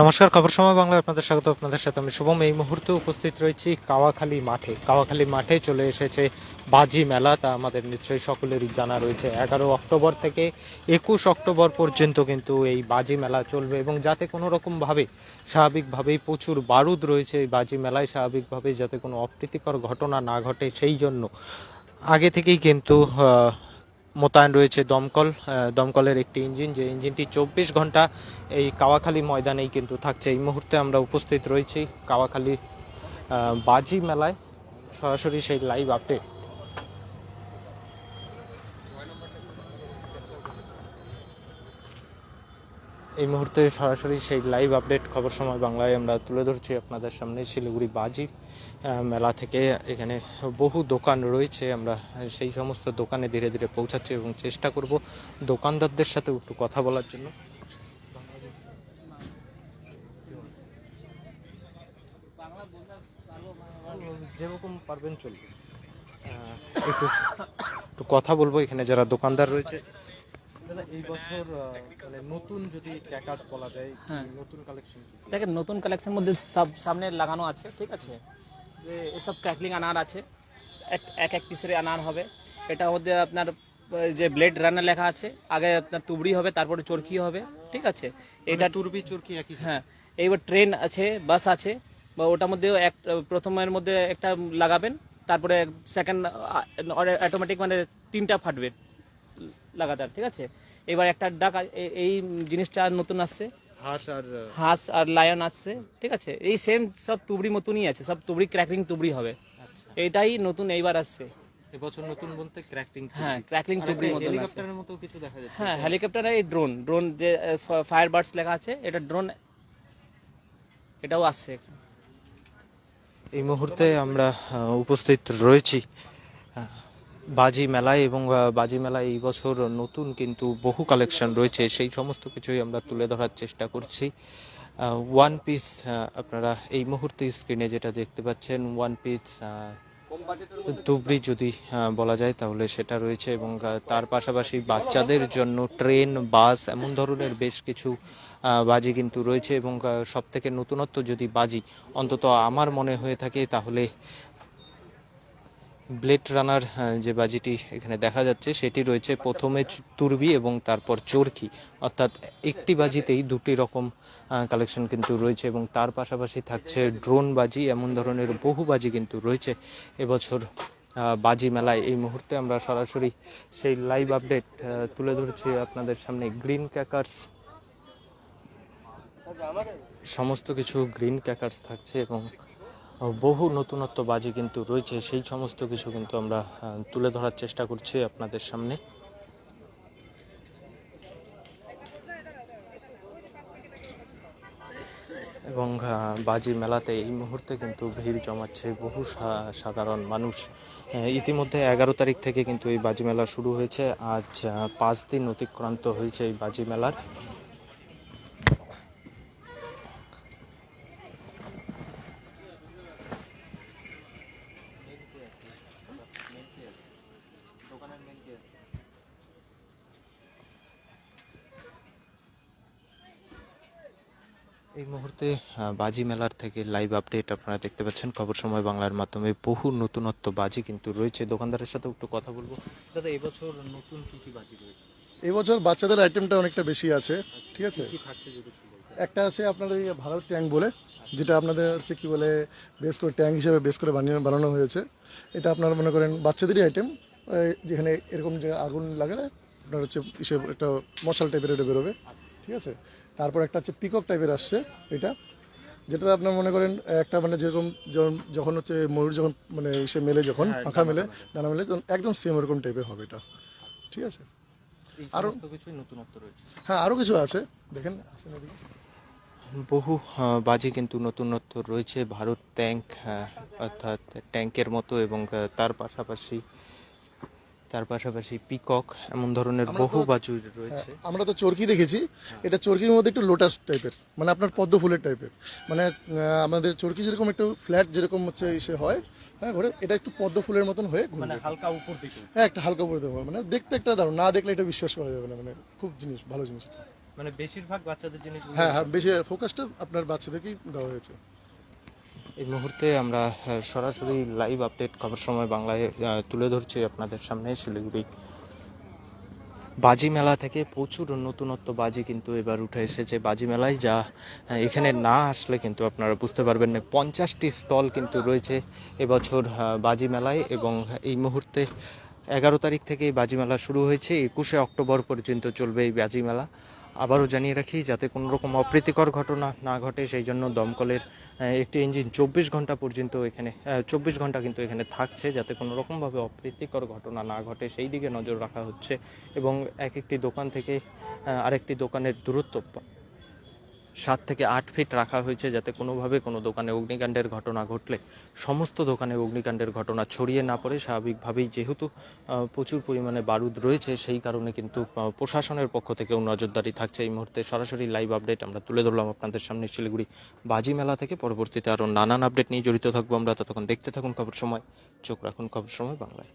নমস্কার, খবর সময় বাংলা আপনাদের স্বাগত। আপনাদের সাথে আমি শুভম। এই মুহূর্তে উপস্থিত রয়েছি কাওয়াখালী মাঠে। কাওয়াখালী মাঠে চলে এসেছে বাজি মেলা, তা আমাদের নিশ্চয়ই সকলেরই জানা রয়েছে। এগারো অক্টোবর থেকে একুশ অক্টোবর পর্যন্ত কিন্তু এই বাজি মেলা চলবে এবং যাতে কোনো রকমভাবে স্বাভাবিকভাবেই প্রচুর বারুদ রয়েছে এই বাজি মেলায় স্বাভাবিকভাবে যাতে কোনো অপ্রীতিকর ঘটনা না ঘটে, সেই জন্য আগে থেকেই কিন্তু মোতায়েন রয়েছে দমকল দমকলের একটি ইঞ্জিন। যে ইঞ্জিনটি চব্বিশ ঘণ্টা এই কাওয়াখালী ময়দানেই কিন্তু থাকছে। এই মুহূর্তে আমরা উপস্থিত রয়েছি কাওয়াখালী বাজি মেলায়। সরাসরি সেই লাইভ আপডেট এই মুহূর্তে সরাসরি সেই লাইভ আপডেট খবর সময় বাংলায় আমরা তুলে ধরছি আপনাদের সামনে শিলিগুড়ি বাজি মেলা থেকে এখানে বহু দোকান রয়েছে। আমরা সেই সমস্ত দোকানে ধীরে ধীরে পৌঁছাচ্ছি এবং চেষ্টা করব দোকানদারদের সাথে একটু কথা বলার জন্য। যেরকম পারবেন চলবে। একটু কথা বলব। এখানে যারা দোকানদার রয়েছে এই বছর আহ, মানে নতুন যদি ক্যাকার্স বলা যায় হ্যাঁ। নতুন কালেকশন দেখেন নতুন কালেকশন মধ্যে সব সামনে লাগানো আছে ঠিক আছে? যে এসব ক্র্যাকলিং আনার আছে এক এক এক পিসের আনার হবে। এটার মধ্যে আপনার যে ব্লেড রান্নার লেখা আছে আগে আপনার তুবড়ি হবে তারপরে চরকি হবে ঠিক আছে? এটা এটা তুরবি চুরকি একই হ্যাঁ। এইবার ট্রেন আছে বাস আছে বা ওটার মধ্যে এক প্রথমের মধ্যে একটা লাগাবেন তারপরে সেকেন্ড অটোমেটিক মানে তিনটা ফাটবে। লাগাতার ঠিক আছে? এবার একটা ডাক এই জিনিসটা নতুন আসছে। হাঁস আর আহ, হাঁস আর লায়ন আসছে ঠিক আছে? এই সেম সব তুবড়ি মতনই আছে সব তুবড়ি ক্র্যাকলিং তুবড়ি হবে। এটাই নতুন এইবার আসছে। এবছর নতুন বলতে ক্র্যাকটিং হ্যাঁ ক্র্যাকলিং তুবড়ি মতন হেলিকপ্টারের মতো কিছু দেখা যাচ্ছে হ্যাঁ হেলিকপ্টার এই ড্রোন ড্রোন যে ফায়ার বার্ডস লেখা আছে এটা ড্রোন এটাও আসছে। এই মুহূর্তে আমরা উপস্থিত রয়েছি। বাজি মেলায় এবং বাজি মেলায় এই বছর নতুন কিন্তু বহু কালেকশন রয়েছে। সেই সমস্ত কিছুই আমরা তুলে ধরার চেষ্টা করছি। ওয়ান পিস আপনারা এই মুহূর্তে স্ক্রিনে যেটা দেখতে পাচ্ছেন ওয়ান পিস তুবড়ি যদি বলা যায় তাহলে সেটা রয়েছে এবং তার পাশাপাশি বাচ্চাদের জন্য ট্রেন, বাস এমন ধরনের বেশ কিছু বাজি কিন্তু রয়েছে এবং সব থেকে নতুনত্ব যদি বাজি অন্তত আমার মনে হয়ে থাকে তাহলে ব্লেড রানার যে বাজিটি এখানে দেখা যাচ্ছে, সেটি রয়েছে প্রথমে তুরবি এবং তারপর চরকি। অর্থাৎ একটি বাজিতেই দুটি রকম কালেকশন কিন্তু রয়েছে এবং তার পাশাপাশি থাকছে ড্রোন বাজি, এমন ধরনের বহু বাজি কিন্তু রয়েছে এবছর বাজি মেলায়। এই মুহূর্তে আমরা সরাসরি সেই লাইভ আপডেট তুলে ধরছি আপনাদের সামনে গ্রিন ক্যাকার্স সমস্ত কিছু গ্রিন ক্যাকার্স থাকছে এবং বহু নতুনত্ব বাজি কিন্তু রয়েছে। সেই সমস্ত কিছু কিন্তু আমরা তুলে ধরার চেষ্টা করছি আপনাদের সামনে। এবং বাজি মেলাতে এই মুহূর্তে কিন্তু ভিড় জমাচ্ছে বহু সাধারণ মানুষ। ইতিমধ্যে এগারো তারিখ থেকে কিন্তু এই বাজি মেলা শুরু হয়েছে। আজ পাঁচ দিন অতিক্রান্ত হয়েছে এই বাজি মেলার। এই মুহূর্তে বাজি মেলার থেকে লাইভ আপডেট আপনারা দেখতে পাচ্ছেন। খবর সময় বাংলার মাধ্যমে বহু নতুনত্ব বাজি কিন্তু রয়েছে। দোকানদারের সাথে একটু কথা বলব। দাদা এবছর নতুন কি কি বাজি রয়েছে? এবছর বাচ্চাদের আইটেমটা অনেকটা বেশি আছে। ঠিক আছে? একটু আছে আপনাদের এই ভারত ট্যাঙ্ক বলে যেটা আপনাদের হচ্ছে কি বলে বেশ করে ট্যাঙ্ক হিসেবে বেস করে বানিয়ে বানানো হয়েছে। এটা আপনারা মনে করেন বাচ্চাদেরই আইটেম যেখানে এরকম যে আগুন লাগে না আপনার হচ্ছে হিসেবে একটা মশাল টাইপের এটা বেরোবে। ঠিক আছে? তারপর একটা হচ্ছে পিকক টাইপের আসছে এটা। যেটা আপনার মনে করেন একটা মানে যেরকম যখন- যখন হচ্ছে ময়ূর যখন মানে সে মেলে যখন পাখা মেলে ডানা মেলে তখন একদম সেম ওরকম টাইপের হবে এটা। ঠিক আছে? এই আরো- সমস্ত নতুনত্ব রয়েছে। হ্যাঁ আরও কিছু আছে। দেখেন আসেন। বহু বাজি কিন্তু নতুনত্ব রয়েছে। ভারত ট্যাঙ্ক অর্থাৎ ট্যাঙ্কের মতো এবং তার পাশাপাশি তার পাশাপাশি পিকক এমন ধরনের বহু তো- রয়েছে। আমরা তো চরকি দেখেছি। এটা চরকির মধ্যে একটু লোটাস টাইপের মানে আপনার পদ্ম ফুলের টাইপের মানে আমাদের চরকি যেরকম একটু ফ্ল্যাট যেরকম হচ্ছে ইসে হয় হ্যাঁ ঘরে এটা একটু পদ্ম ফুলের মতন হয়ে মানে হালকা উপর দিকে। হ্যাঁ একটা হালকা পড়তে হবে মানে দেখতে একটা দারুণ না দেখলে এটা বিশ্বাস করা যাবে না মানে খুব জিনিস ভালো জিনিস মানে বেশিরভাগ বাচ্চাদের জিনিস হ্যাঁ হ্যাঁ বেশি ফোকাসটা আপনার বাচ্চাদেরকেই দেওয়া হয়েছে। এই মুহূর্তে আমরা সরাসরি লাইভ আপডেট খবর সময় বাংলায় তুলে ধরছি আপনাদের সামনে শিলিগুড়ি বাজি মেলা থেকে প্রচুর নতুনত্ব বাজি কিন্তু এবার উঠে এসেছে। বাজি মেলায় যা এখানে না আসলে কিন্তু আপনারা বুঝতে পারবেন না, পঞ্চাশটি স্টল কিন্তু রয়েছে এবছর বাজি মেলায় এবং এই মুহূর্তে এগারো তারিখ থেকে বাজি মেলা শুরু হয়েছে, একুশে অক্টোবর পর্যন্ত চলবে এই বাজি মেলা। আবারও জানিয়ে রাখি, যাতে কোনো রকম অপ্রীতিকর ঘটনা না ঘটে, সেই জন্য দমকলের একটি ইঞ্জিন চব্বিশ ঘণ্টা পর্যন্ত এখানে চব্বিশ ঘণ্টা কিন্তু এখানে থাকছে, যাতে কোনো রকমভাবে অপ্রীতিকর ঘটনা না ঘটে, সেই দিকে নজর রাখা হচ্ছে এবং এক একটি দোকান থেকে আরেকটি দোকানের দূরত্ব সাত থেকে আট ফিট রাখা হয়েছে যাতে কোনোভাবে কোনো দোকানে অগ্নিকাণ্ডের ঘটনা ঘটলে, সমস্ত দোকানে অগ্নিকাণ্ডের ঘটনা ছড়িয়ে না পড়ে। স্বাভাবিকভাবেই যেহেতু প্রচুর পরিমাণে বারুদ রয়েছে, সেই কারণে কিন্তু প্রশাসনের পক্ষ থেকেও নজরদারি থাকছে। এই মুহূর্তে সরাসরি লাইভ আপডেট আমরা তুলে ধরলাম আপনাদের সামনে শিলিগুড়ি বাজি মেলা থেকে। পরবর্তীতে আরও নানান আপডেট নিয়ে জড়িত থাকব আমরা। ততক্ষণ দেখতে থাকুন খবর সময়, চোখ রাখুন খবর সময় বাংলায়।